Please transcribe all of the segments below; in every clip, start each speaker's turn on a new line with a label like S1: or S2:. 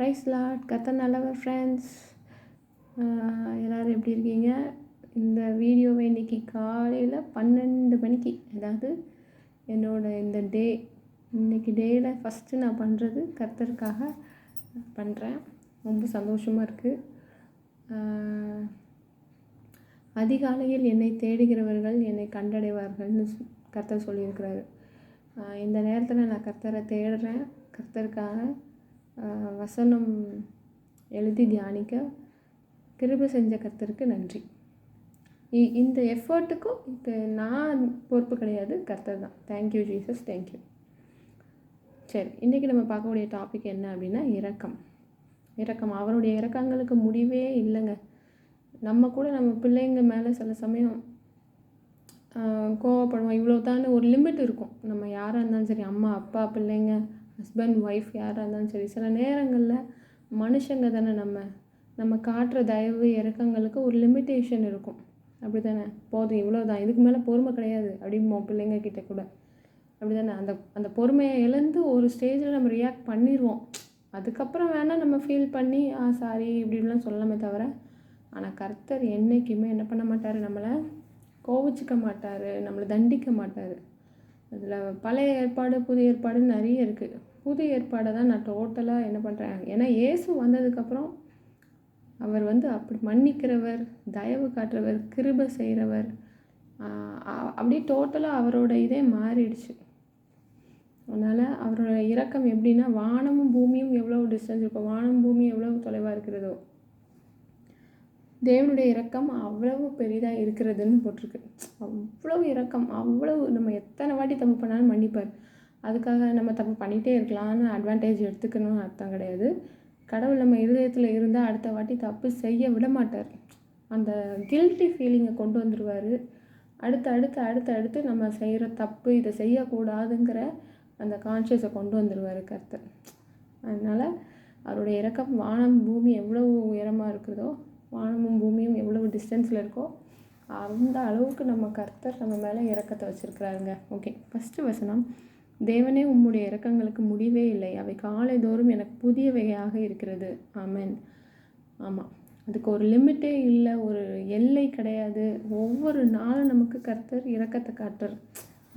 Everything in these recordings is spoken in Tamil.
S1: ப்ரைஸ் லாட் கத்த நல்லவர் ஃப்ரெண்ட்ஸ் எல்லோரும் எப்படி இருக்கீங்க? இந்த வீடியோவை இன்றைக்கி காலையில் பன்னெண்டு மணிக்கு அதாவது என்னோடய இந்த டே இன்றைக்கி டேயில் ஃபஸ்ட்டு நான் பண்ணுறது கர்த்தருக்காக பண்ணுறேன் ரொம்ப சந்தோஷமாக இருக்குது அதிகாலையில் என்னை தேடுகிறவர்கள் என்னை கண்டடைவார்கள்னு கர்த்தர் சொல்லியிருக்கிறாரு. இந்த நேரத்தில் நான் கர்த்தரை தேடுறேன். கர்த்தருக்காக வசனம் எழுதி தியானிக்க கிருப செஞ்ச கர்த்தருக்கு நன்றி. இந்த எஃபர்ட்டுக்கும் இப்போ நான் பொறுப்பு கிடையாது கர்த்தர் தான். தேங்க்யூ ஜீசஸ் தேங்க்யூ சரி இன்றைக்கி நம்ம பார்க்கக்கூடிய டாபிக் என்ன அப்படின்னா இரக்கம். இரக்கம். அவருடைய இறக்கங்களுக்கு முடிவே இல்லைங்க. நம்ம கூட நம்ம பிள்ளைங்க மேலே சில சமயம் கோவப்படுவோம். இவ்வளோ தான் ஒரு லிமிட் இருக்கும். நம்ம யாராக இருந்தாலும் சரி அம்மா அப்பா பிள்ளைங்க ஹஸ்பண்ட் ஒய்ஃப் யாராக இருந்தாலும் சரி சில நேரங்களில் மனுஷங்க தானே நம்ம. நம்ம காட்டுற தயவு இறக்கங்களுக்கு ஒரு லிமிட்டேஷன் இருக்கும். அப்படி தானே போதும் இவ்வளோ தான் இதுக்கு மேலே பொறுமை கிடையாது அப்படிம்போம் பிள்ளைங்க கிட்ட கூட. அப்படி தானே அந்த அந்த பொறுமையை இழந்து ஒரு ஸ்டேஜில் நம்ம ரியாக்ட் பண்ணிடுவோம் அதுக்கப்புறம் வேணால் நம்ம ஃபீல் பண்ணி ஆ சாரி இப்படின்லாம் சொல்லலாமே தவிர ஆனால் கர்த்தர் என்றைக்குமே என்ன பண்ண மாட்டார்? நம்மளை கோவிச்சிக்க மாட்டார். நம்மளை தண்டிக்க மாட்டார். அதில் பழைய ஏற்பாடு புதிய ஏற்பாடுன்னு நிறைய இருக்குது புதிய ஏற்பாடை தான் நான் டோட்டலாக என்ன பண்ணுறேன் ஏன்னா இயேசு வந்ததுக்கப்புறம் அவர் வந்து அப்படி மன்னிக்கிறவர் தயவு காட்டுறவர் கிருபை செய்கிறவர் அப்படியே டோட்டலாக அவரோட இதே மாறிடுச்சு. அதனால் அவரோட இறக்கம் எப்படின்னா வானமும் பூமியும் எவ்வளோ டிஸ்டன்ஸ் இருக்கும் வானம் பூமி எவ்வளோ தொலைவாக இருக்கிறதோ தேவனுடைய இரக்கம் அவ்வளவு பெரிதாக இருக்கிறதுன்னு போட்டிருக்கு. அவ்வளவு இரக்கம் அவ்வளவு நம்ம எத்தனை வாட்டி தப்பு பண்ணாலும் மன்னிப்பார். அதுக்காக நம்ம தப்பு பண்ணிகிட்டே இருக்கலாம்னு அட்வான்டேஜ் எடுத்துக்கணும்னு அர்த்தம் கிடையாது. கடவுள் நம்ம இருதயத்தில் இருந்தால் அடுத்த வாட்டி தப்பு செய்ய விட மாட்டார். அந்த கில்ட்டி ஃபீலிங்கை கொண்டு வந்துடுவார் அடுத்து அடுத்து அடுத்து அடுத்து நம்ம செய்கிற தப்பு இதை செய்யக்கூடாதுங்கிற அந்த கான்ஷியஸை கொண்டு வந்துடுவார் கர்த்தர். அதனால் அவருடைய இறக்கம் வானம் பூமி எவ்வளோ உயரமாக இருக்கிறதோ வானமும் பூமியும் எவ்வளவு டிஸ்டன்ஸில் இருக்கோ அந்த அளவுக்கு நம்ம கர்த்தர் நம்ம மேலே இறக்கத்தை வச்சுருக்கிறாருங்க. ஓகே ஃபஸ்ட்டு வசனம் தேவனே உம்முடைய இறக்கங்களுக்கு முடிவே இல்லை. அவை காலை தோறும் எனக்கு புதியவையாக இருக்கிறது. ஆமேன் ஆமாம் அதுக்கு ஒரு லிமிட்டே இல்லை ஒரு எல்லை கிடையாது. ஒவ்வொரு நாளும் நமக்கு கர்த்தர் இறக்கத்தை காட்டுற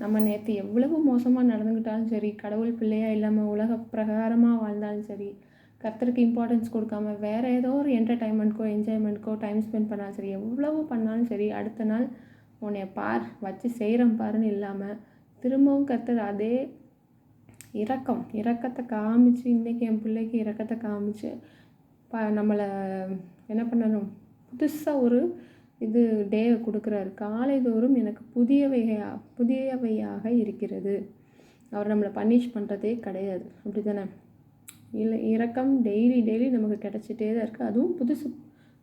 S1: நம்ம நேற்று எவ்வளவு மோசமாக நடந்துக்கிட்டாலும் சரி கடவுள் பிள்ளையாக இல்லாமல் உலக பிரகாரமாக வாழ்ந்தாலும் சரி கர்த்தருக்கு இம்பார்ட்டன்ஸ் கொடுக்காம வேறு ஏதோ ஒரு என்டர்டைன்மெண்ட்க்கோ என்ஜாய்மெண்ட்க்கோ டைம் ஸ்பெண்ட் பண்ணாலும் சரி எவ்வளவு பண்ணாலும் சரி அடுத்த நாள் உன்னை பார் வச்சு செய்கிறேன் பாருன்னு இல்லாமல் திரும்பவும் கர்த்தர் அதே இரக்கம் இரக்கத்தை காமிச்சு இன்றைக்கி என் பிள்ளைக்கு இரக்கத்தை காமிச்சு ப நம்மளை என்ன பண்ணணும்? புதுசாக ஒரு இது டேவை கொடுக்குறாரு. காலை தோறும் எனக்கு புதியவையா புதியவையாக இருக்கிறது. அவர் நம்மளை பனிஷ் பண்ணுறதே கிடையாது. அப்படி தானே இல்லை இறக்கம் டெய்லி டெய்லி நமக்கு கிடச்சிட்டே தான் இருக்குது அதுவும் புதுசு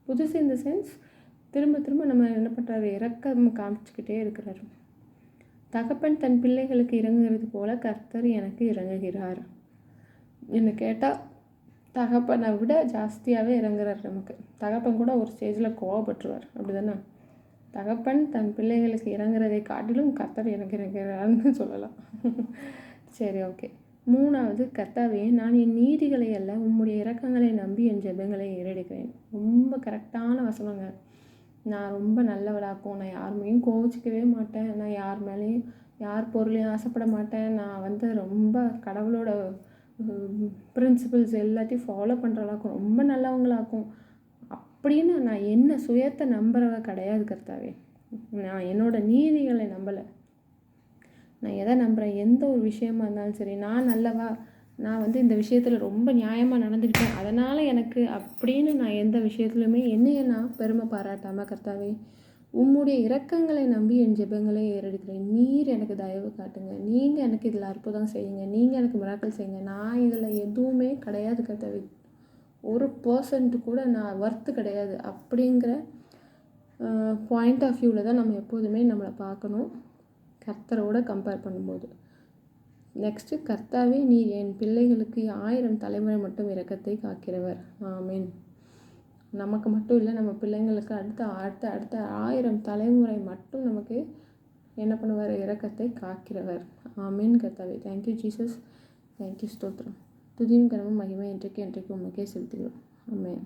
S1: புதுசு இந்த சென்ஸ் திரும்ப திரும்ப நம்ம என்ன பண்ணுறாரு இறக்கம் காமிச்சிக்கிட்டே இருக்கிறாரு. தகப்பன் தன் பிள்ளைகளுக்கு இறங்குகிறது போல கர்த்தர் எனக்கு இறங்குகிறார். என்ன கேட்டால் தகப்பனை விட ஜாஸ்தியாகவே இறங்குறார் நமக்கு. தகப்பன் கூட ஒரு ஸ்டேஜில் கோவப்பட்டுருவார். அப்படி தானே தகப்பன் தன் பிள்ளைகளுக்கு இறங்குறதை காட்டிலும் கர்த்தர் எனக்கு இறங்குறாருன்னு சொல்லலாம். சரி ஓகே மூணாவது கர்த்தாவே நான் என் நீதிகளை அல்ல உம்முடைய இறக்கங்களை நம்பி என் ஜெபங்களை ஏறெடுக்கிறேன். ரொம்ப கரெக்டான வசனங்க. நான் ரொம்ப நல்லவளாக்கும் நான் யார் மேலேயும் கோவிச்சிக்கவே மாட்டேன். நான் யார் மேலேயும் யார் பொருளையும் ஆசைப்பட மாட்டேன். நான் வந்து ரொம்ப கடவுளோட பிரின்சிபிள்ஸ் எல்லாத்தையும் ஃபாலோ பண்ணுறவளாக்கும் ரொம்ப நல்லவங்களாக்கும் அப்படின்னு நான் என்ன சுயத்தை நம்புறவ கிடையாது கர்த்தாவே. நான் என்னோடய நீதிகளை நம்பலை. நான் எதை நம்புகிறேன் எந்த ஒரு விஷயமா இருந்தாலும் சரி நான் நல்லவா? நான் வந்து இந்த விஷயத்தில் ரொம்ப நியாயமாக நடந்துக்கிட்டேன். அதனால் எனக்கு அப்படின்னு நான் எந்த விஷயத்துலையுமே என்னையை நான் பெருமை பாராட்டாமல் கர்த்தாவே உம்முடைய இரக்கங்களை நம்பி என் ஜெபங்களை ஏறெடுக்கிறேன். நீர் எனக்கு தயவு காட்டுங்க. நீங்கள் எனக்கு இதில் அற்புதம் செய்யுங்க. நீங்கள் எனக்கு மிராக்கள் செய்யுங்க. நான் இதில் எதுவுமே கிடையாது கர்த்தாவே. ஒரு பர்சன்ட் கூட நான் ஒர்த்து கிடையாது அப்படிங்கிற பாயிண்ட் ஆஃப் வியூவில் தான் நம்ம எப்போதுமே நம்மளை பார்க்கணும். கர்த்தரோட கம்பேர் பண்ணும்போது. நெக்ஸ்ட்டு கர்த்தாவே நீர் என் பிள்ளைகளுக்கு ஆயிரம் தலைமுறை மட்டும் இரக்கத்தை காக்கிறவர். ஆமீன். நமக்கு மட்டும் இல்லை நம்ம பிள்ளைங்களுக்கு அடுத்த அடுத்த அடுத்த ஆயிரம் தலைமுறை மட்டும் நமக்கு என்ன பண்ணுவார்? இரக்கத்தை காக்கிறவர். ஆமீன் கர்த்தாவே. தேங்க்யூ ஜீசஸ் தேங்க்யூ ஸ்தோத்ரம் துதியும் கனமும் மகிமை என்றைக்கு என்றைக்கு உமக்கே செலுத்துகிறோம். ஆமேன்.